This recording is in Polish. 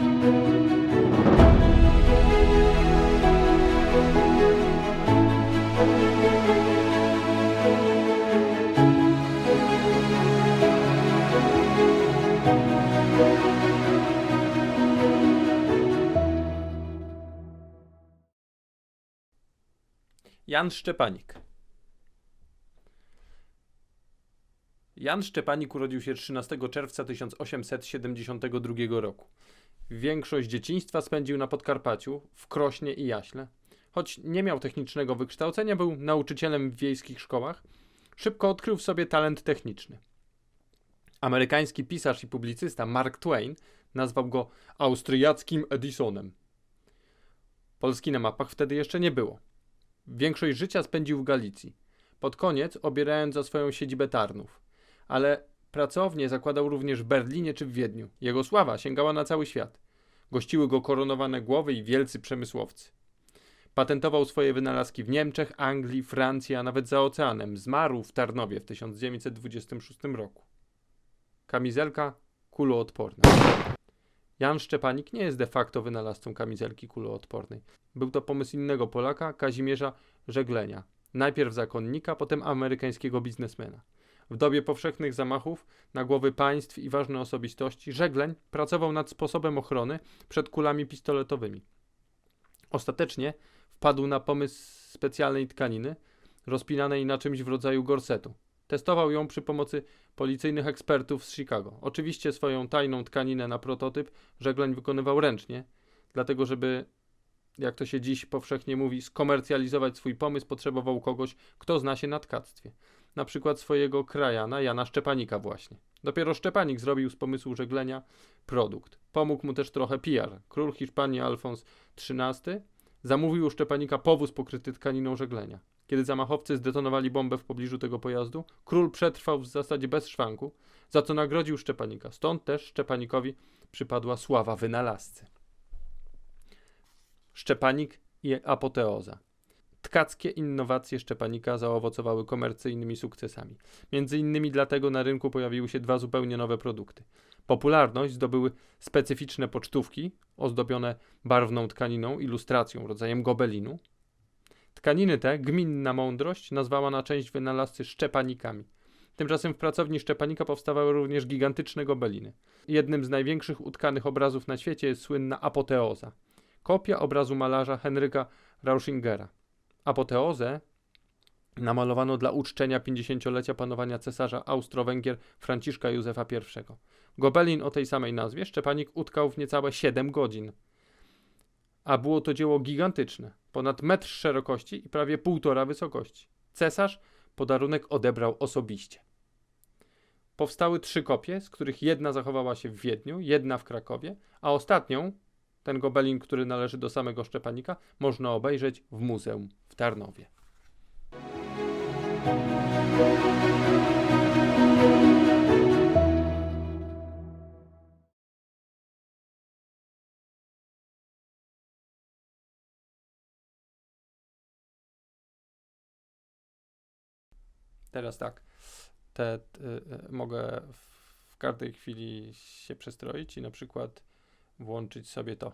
Jan Szczepanik. Jan Szczepanik urodził się 13 czerwca 1872 roku. Większość dzieciństwa spędził na Podkarpaciu, w Krośnie i Jaśle. Choć nie miał technicznego wykształcenia, był nauczycielem w wiejskich szkołach, szybko odkrył w sobie talent techniczny. Amerykański pisarz i publicysta Mark Twain nazwał go austriackim Edisonem. Polski na mapach wtedy jeszcze nie było. Większość życia spędził w Galicji. Pod koniec obierając za swoją siedzibę Tarnów. Ale pracownie zakładał również w Berlinie czy w Wiedniu. Jego sława sięgała na cały świat. Gościły go koronowane głowy i wielcy przemysłowcy. Patentował swoje wynalazki w Niemczech, Anglii, Francji, a nawet za oceanem. Zmarł w Tarnowie w 1926 roku. Kamizelka kuloodporna. Jan Szczepanik nie jest de facto wynalazcą kamizelki kuloodpornej. Był to pomysł innego Polaka, Kazimierza Żeglenia. Najpierw zakonnika, potem amerykańskiego biznesmena. W dobie powszechnych zamachów na głowy państw i ważne osobistości Żegleń pracował nad sposobem ochrony przed kulami pistoletowymi. Ostatecznie wpadł na pomysł specjalnej tkaniny, rozpinanej na czymś w rodzaju gorsetu. Testował ją przy pomocy policyjnych ekspertów z Chicago. Oczywiście swoją tajną tkaninę na prototyp Żegleń wykonywał ręcznie, dlatego żeby, jak to się dziś powszechnie mówi, skomercjalizować swój pomysł, potrzebował kogoś, kto zna się na tkactwie. Na przykład swojego krajana Jana Szczepanika właśnie. Dopiero Szczepanik zrobił z pomysłu żeglenia produkt. Pomógł mu też trochę PR. Król Hiszpanii Alfons XIII zamówił u Szczepanika powóz pokryty tkaniną żeglenia. Kiedy zamachowcy zdetonowali bombę w pobliżu tego pojazdu, król przetrwał w zasadzie bez szwanku, za co nagrodził Szczepanika. Stąd też Szczepanikowi przypadła sława wynalazcy. Szczepanik i apoteoza. Tkackie innowacje Szczepanika zaowocowały komercyjnymi sukcesami. Między innymi dlatego na rynku pojawiły się dwa zupełnie nowe produkty. Popularność zdobyły specyficzne pocztówki ozdobione barwną tkaniną, ilustracją, rodzajem gobelinu. Tkaniny te gminna mądrość nazwała na część wynalazcy szczepanikami. Tymczasem w pracowni Szczepanika powstawały również gigantyczne gobeliny. Jednym z największych utkanych obrazów na świecie jest słynna apoteoza. Kopia obrazu malarza Henryka Rauschingera. Apoteozę namalowano dla uczczenia 50-lecia panowania cesarza Austro-Węgier Franciszka Józefa I. Gobelin o tej samej nazwie Szczepanik utkał w niecałe 7 godzin. A było to dzieło gigantyczne, ponad metr szerokości i prawie półtora wysokości. Cesarz podarunek odebrał osobiście. Powstały trzy kopie, z których jedna zachowała się w Wiedniu, jedna w Krakowie, a ostatnią, ten gobelin, który należy do samego Szczepanika, można obejrzeć w muzeum w Tarnowie. Teraz tak, te, t- y, mogę w, w każdej chwili się przestroić i na przykład włączyć sobie to.